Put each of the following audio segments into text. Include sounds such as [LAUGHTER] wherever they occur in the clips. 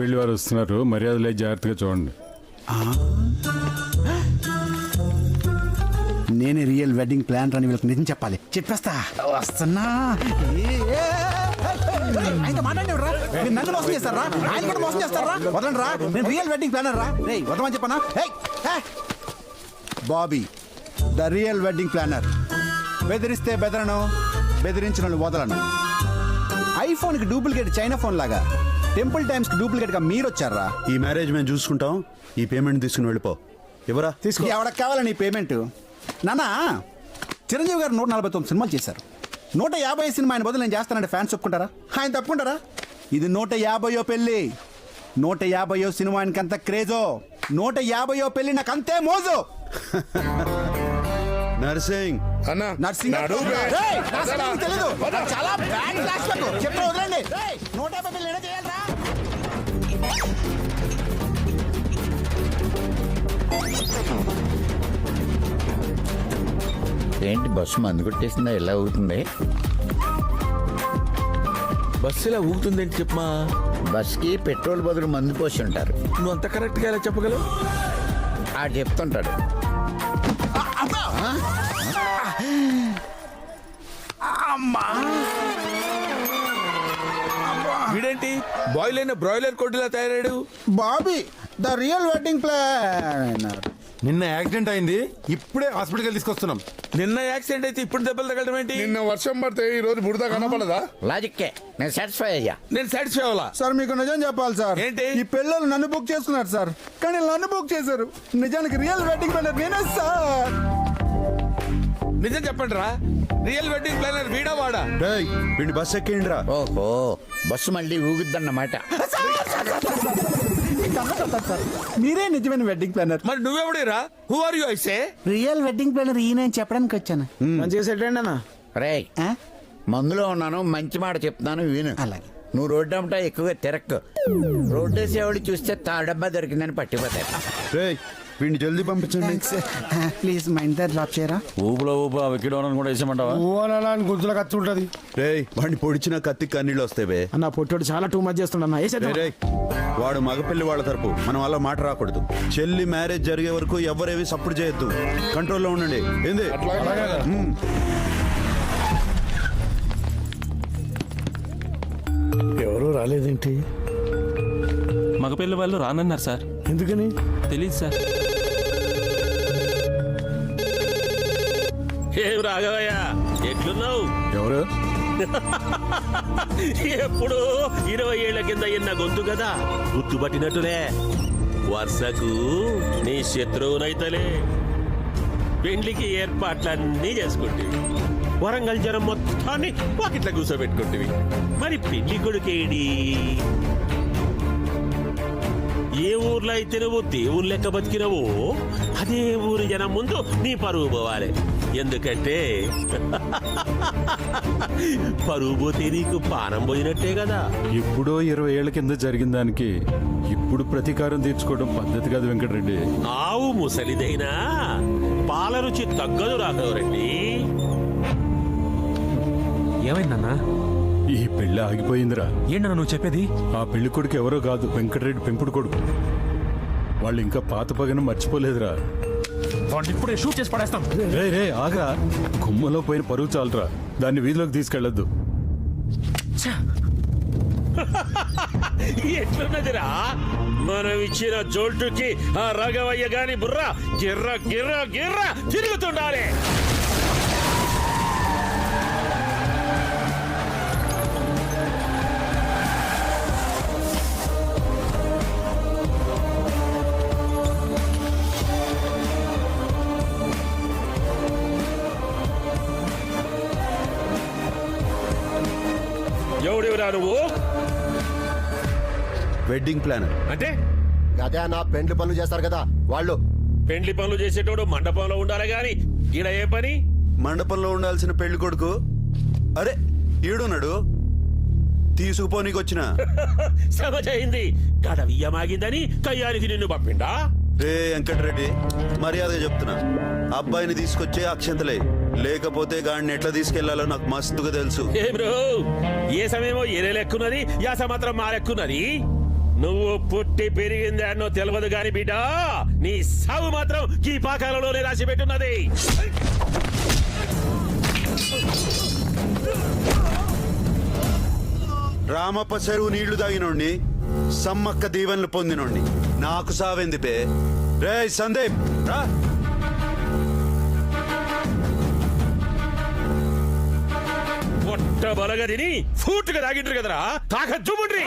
రేపు పెళ్ళి వారు వస్తున్నారు. మర్యాదలే జాగ్రత్తగా చూడండి. నేనే రియల్ వెడ్డింగ్ ప్లాన్ రాని వీళ్ళకి నిజం చెప్పాలి. చెప్పేస్తా. వస్తున్నా. ఏ, ఏ, ఆయనతో మీరు నన్ను మోసం చేస్తారా? ఆయన కూడా మోసం చేస్తారా? వదలండి రా నేను రియల్ వెడ్డింగ్ ప్లానర్ రా. రే వదలమని చెప్పనా? ఏయ్, ఏ. Bobby the real wedding planner. బెదిరిస్తే బెదరను బెదిరించిన వదలను. ఐఫోన్కి డూప్లికేట్ చైనా ఫోన్ లాగా. టెంపుల్ టైమ్స్కి డూప్లికేట్గా మీరు వచ్చారా? ఈ మ్యారేజ్ మేము చూసుకుంటాం. ఈ పేమెంట్ తీసుకుని వెళ్ళిపో. ఎవరా తీసుకో. ఎవడకు కావాలని పేమెంట్? నానా చిరంజీవి గారు నూట నలభై తొమ్మిది సినిమాలు చేశారు. నూట యాభై సినిమా ఆయన బదులు నేను చేస్తానంటే ఫ్యాన్స్ ఒప్పుకుంటారా? ఆయన తప్పుకుంటారా? ఇది నూట యాభయో పెళ్ళి. నూట యాభయో సినిమా ఆయనకి అంత క్రేజో. నూట యాభయో పెళ్ళి నాకు అంతే మోజు. నర్సింగ్. అన్న నర్సింగ్ చాలా బ్యాడ్ బ్యాక్. చెప్తా వదలండి. రేయ్, నూట యాభై పెళ్ళి ఏంటి బస్సు మందు కొట్టేసిందా? ఎలా అవుతుంది బస్సు ఇలా ఊగుతుందేంటి చెప్పమా? బస్కి పెట్రోల్ బదులు మందు పోసి ఉంటారు నువ్వు అంత కరెక్ట్గా ఎలా చెప్పగలవు? ఆ చెప్తుంటాడు. వీడేంటి? బాయిల్ అయిన బ్రాయిలర్ కొట్టులా తయారాడు Bobby the real wedding planner నిన్న యాక్సిడెంట్ అయింది ఇప్పుడే హాస్పిటల్కి తీసుకొస్తున్నాం. నిన్న యాక్సిడెంట్ అయితే ఇప్పుడు దెబ్బలు తగలడం ఏంటి? నిన్న వర్షం పడితే ఈ రోజు బుడద కనపడదా? లాజిక్కే నేను సాటిస్ఫై అయ్యా. నేను సాటిస్ఫై అవ్వాలా? సార్ మీకు నిజం చెప్పాలి సార్. ఏంటి? ఈ పిల్లలు నన్ను బుక్ చేసుకున్నారు సార్. కానీ నన్ను బుక్ చేశారు. నిజానికి రియల్ వెడ్డింగ్ ప్లానర్ నేనే సార్. నిజం చెప్పండి రా రియల్ వెడ్డింగ్ ప్లానర్ వీడా వాడా? డేయ్ వీడిని బస్ ఎక్కేయండి రా ఓహో బస్సు మళ్ళీ ఊగుద్దన్నమాట సార్. మీరే నిజమైన వెడ్డింగ్ ప్లానర్ మరి నువ్వెవడేరా? హూ ఆర్ యు ఐసే రియల్ వెడ్డింగ్ ప్లానర్ ఈయన అని చెప్పడానికి వచ్చాను. మంచిగా సెట్ అండి అన్న. రే? మందులో ఉన్నాను మంచి మాట చెప్తాను విను. అలాగే. నువ్వు రోడ్డు అమ్మటా ఎక్కువగా తిరక్కు. రోడ్డు వేసేవాడు చూస్తే తాడబ్బా దొరికిందని పట్టిపోతాయి రేయ్ వీడిని జల్దీ పంపించండి. ప్లీజ్ మా ఇంటర్ డ్రాప్ చేయరా? ఊపులో ఊపు ఆ వికెట్ కూడా వేసామంటావా అని గుర్తులో ఖర్చు ఉంటుంది. రేయ్ వాడిని పొడిచిన కత్తి కన్నీళ్ళు వస్తాయి బే. అన్న పొట్టోడు చాలా టూ మచ్ చేస్తుండన్న రేయ్, రేయ్ వాడు మగపిల్లి వాళ్ళ తరపు. మనం అలా మాట రాకూడదు. చెల్లి మ్యారేజ్ జరిగే వరకు ఎవరేవి సపోర్ట్ చేయొద్దు. కంట్రోల్లో ఉండండి. ఏంది. ఎవరు రాలేదేంటి? మగపిల్ల వాళ్ళు రానన్నారు సార్. ఎందుకని? తెలియదు సార్. ఏం రాఘవయ్య? ఎట్లున్నావు? ఎవరు? [LAUGHS] ఎప్పుడు? ఇరవై ఏళ్ళ కింద ఎన్న గొంతు కదా? గుర్తుపట్టినట్టులే వరుసకు నీ శత్రువునైతలే. పెండ్లికి ఏర్పాట్లన్నీ చేసుకుంటేవి. వరంగల్ జనం మొత్తాన్ని పాకెట్ల కూర్చోబెట్టుకుంటేవి. మరి పెళ్ళి కొడుకేడి ఏ ఊర్లో అయితే నువ్వు దేవుని లెక్క బతికినవో అదే ఊరి జనం ముందు నీ పరువు పోవాలి. ఎందుకంటే పరువు పోతే నీకు పానం పోయినట్టే కదా. ఎప్పుడో ఇరవై ఏళ్ళ కింద జరిగిన దానికి ఇప్పుడు ప్రతీకారం తీర్చుకోవడం పద్ధతి కాదు వెంకటరెడ్డి. ఆవు ముసలిదైనా పాల రుచి తగ్గదు రాఘవరెడ్డి. ఏమైందన్నా? ఈ పెళ్ళి ఆగిపోయిందిరా. ఏంటన్నా నువ్వు చెప్పేది? ఆ పెళ్ళి కొడుకు ఎవరో కాదు వెంకటరెడ్డి పెంపుడు కొడుకు. వాళ్ళు ఇంకా పాత పగను మర్చిపోలేదురా. వాడిని ఇప్పుడే షూట్ చేసి పడేస్తాం రే రే ఆగా గుమ్మలో పోయిన పరువు చాలరా. దాన్ని వీధిలోకి తీసుకెళ్ళొద్దు [LAUGHS] ఎట్లున్నదిరా? మనం ఇచ్చిన జోల్టుకి ఆ రాఘవయ్య గాని బుర్ర గిర్ర గిర్ర గిర్ర తిరుగుతుండాలి. ఎవడెవరా నువ్వు వెడ్డింగ్ ప్లానర్ అంటే? అదే నా పెండ్లి పనులు చేస్తారు కదా వాళ్ళు. పెండ్లి పనులు చేసేటోడు మండపంలో ఉండాలి గాని ఈడ ఏ పని? మండపంలో ఉండాల్సిన పెళ్ళి కొడుకు? అరే ఈడున్నాడు? తీసుకుపోనీకి వచ్చిన [LAUGHS] సమజైంది గడవియ్యమాగిందని కయ్యానికి నిన్ను పంపిండా? రే వెంకటరెడ్డి మర్యాదగా చెప్తున్నా. అబ్బాయిని తీసుకొచ్చే అక్షంతలే. లేకపోతే గాడిని ఎట్లా తీసుకెళ్ళాలో నాకు మస్తుగా తెలుసు. ఏ బ్రో ఏ సమయమో ఏరే లెక్కున్నది యాస మాత్రం మా లెక్కున్నది? నువ్వు పుట్టి పెరిగింది అన్నో తెలియదు గాని బిడ్డ నీ సావు మాత్రం ఈ పాకాలలోనే రాసి పెట్టున్నది. రామప్ప చెరువు నీళ్ళు తాగినోడిని సమ్మక్క దీవెనలు పొందినోడిని. నాకు సావెంది బే రే సందీప్ రా. పొట్ట బలగా తిని ఫూట్గా తాగిండ్రు కదరా? తాక చూపుండ్రి.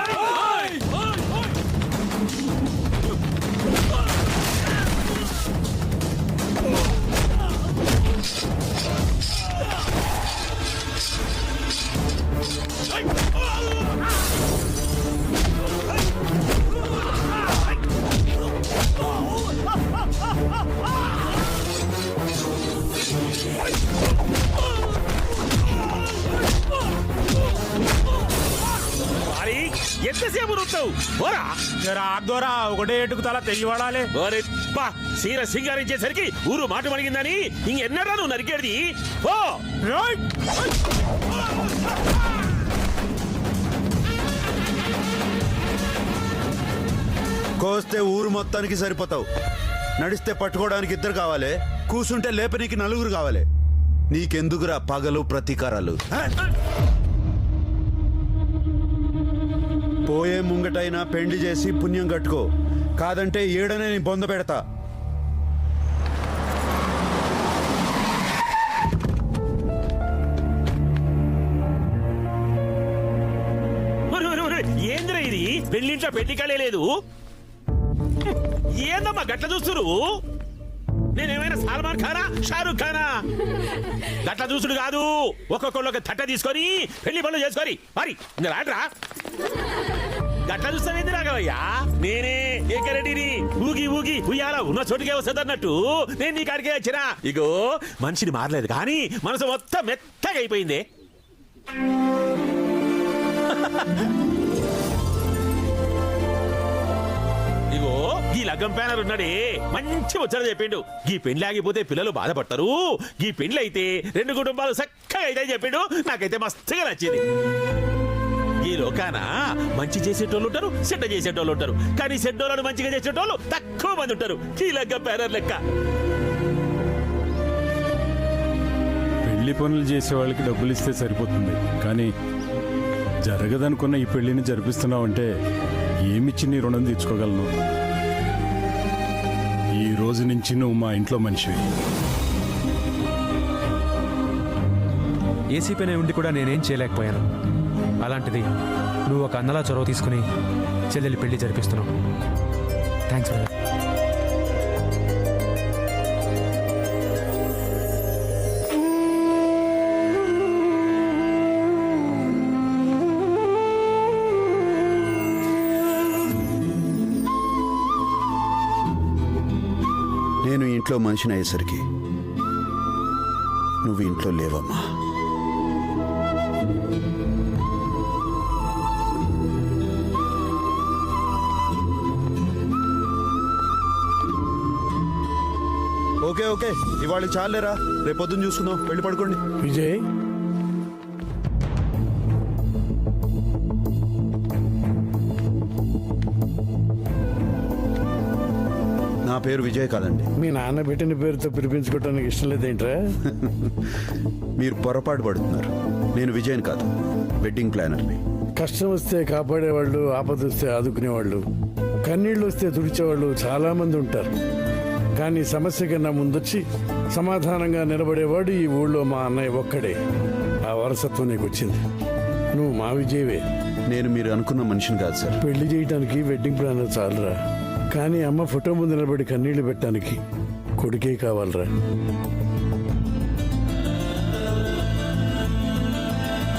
మరి రాదోరా ఒకటే ఎటుకు తల తెగి ఓరే పా సీర సింగారించేసరికి ఊరు మాట మణిగిందని ఇంకెన్నరా నువ్వు నరికేది? ఓ కోస్తే ఊరు మొత్తానికి సరిపోతావు. నడిస్తే పట్టుకోవడానికి ఇద్దరు కావాలి. కూసుంటే లేపనీకి నలుగురు కావాలి. నీకెందుకురా పగలు ప్రతీకారాలు? పోయే ముంగటైనా పెండి చేసి పుణ్యం కట్టుకో. కాదంటే ఏడనే నీ బొంద పెడతా. ఒరే, ఇది? పెళ్ళింట్లో పెళ్ళి కళే లేదు. ఏందమ్మా గట్ల చూస్తురు నేనేమైనా సల్మాన్ ఖానా? షారుఖ్ ఖానా? గట్ల చూసుడు కాదు. ఒక్కొక్కళ్ళు ఒక తట్ట తీసుకొని పెళ్ళి పనులు చేసుకొని మరి ఇంకా రాట్రా గట్ల చూస్తావేంది రాఘవయ్యా? నేనే ఏకరెడ్డిని ఊగి ఊగి ఉయ్యాల ఉన్న చోటుకే వస్తుందన్నట్టు నేను నీ కాడికే వచ్చిన. ఇగో మనిషిని మారలేదు కానీ మనసు మొత్తం మెత్తగా అయిపోయింది. ఇగో ఈ లగ్గం బ్యానర్ ఉన్నాడే. మంచి ముచ్చట చెప్పిండు. ఈ పెండ్లి ఆగిపోతే పిల్లలు బాధపడతారు. ఈ పెండ్లి అయితే రెండు కుటుంబాలు చక్కగా అయితే చెప్పిండు. నాకైతే మస్తుగా నచ్చింది. ఈ లోకాన మంచి చేసేటోళ్ళు ఉంటారు చెడ్డ చేసేటోళ్ళు ఉంటారు. కానీ చెడ్డోళ్ళను మంచిగా చేసేటోళ్ళు తక్కువ మంది ఉంటారు. ఈ లగ్గం బ్యానర్ లెక్క. పెళ్ళి పనులు చేసే వాళ్ళకి డబ్బులు ఇస్తే సరిపోతుంది. కానీ జరగదనుకున్న ఈ పెళ్ళిని జరిపిస్తున్నావంటే ఏమిచ్చి నీ రుణం తీర్చుకోగలను? ఈ రోజు నుంచి నువ్వు మా ఇంట్లో మనిషివి. ఏసీపీనే ఉండి కూడా నేనేం చేయలేకపోయాను. అలాంటిది నువ్వు ఒక అన్నలా చొరవ తీసుకుని చెల్లెలి పెళ్ళి జరిపిస్తున్నావు. థ్యాంక్స్ బ్రదర్ ఇంట్లో మనిషిని అయ్యేసరికి నువ్వు ఇంట్లో లేవమ్మా. Okay okay. ఇవాళ చాలేరా రేపు పొద్దున్న చూసుకుందాం. వెళ్ళి పడుకోండి. విజయ్ పేరు విజయ్ కాదండి. మీ నాన్న పెట్టిన పేరుతో పిలిపించుకోవడానికి ఇష్టం లేదేంట్రా? [LAUGHS] మీరు పొరపాటు పడుతున్నారు. నేను విజయన్ కాదు వెడ్డింగ్ ప్లానర్ని కష్టం వస్తే కాపాడేవాళ్ళు ఆపద వస్తే ఆదుకునేవాళ్ళు కన్నీళ్ళు వస్తే తుడిచేవాళ్ళు చాలా మంది ఉంటారు. కానీ సమస్య కన్నా ముందొచ్చి సమాధానంగా నిలబడేవాడు ఈ ఊళ్ళో మా అన్నయ్య ఒక్కడే. ఆ వారసత్వం నీకు వచ్చింది. నువ్వు మా విజయవే. నేను మీరు అనుకున్న మనిషిని కాదు సార్. పెళ్ళి చేయడానికి వెడ్డింగ్ ప్లానర్ చాలరా. కానీ అమ్మ ఫోటో ముందు నిలబడి కన్నీళ్ళు పెట్టడానికి కొడుకే కావాలరా.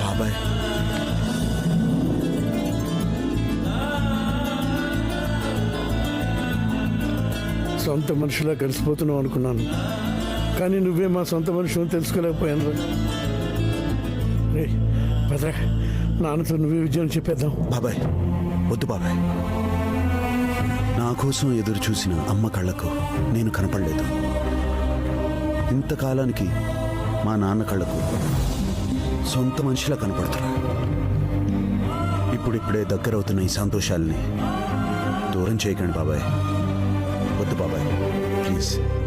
బాబాయ్. సొంత మనిషిలా కలిసిపోతున్నావు అనుకున్నాను. కానీ నువ్వే మా సొంత మనుషులను తెలుసుకోలేకపోయాను రే భద్ర నాన్నతో నువ్వే విజయం చెప్పేద్దాం. బాబాయ్ వద్దు బాబాయ్. కోసం ఎదురు చూసిన అమ్మ కళ్ళకు నేను కనపడలేదు. ఇంతకాలానికి మా నాన్న కళ్ళకు సొంత మనిషిలా కనపడుతున్నా. ఇప్పుడిప్పుడే దగ్గరవుతున్న ఈ సంతోషాలని దూరం చేయకండి బాబాయ్. వద్దు బాబాయ్. ప్లీజ్.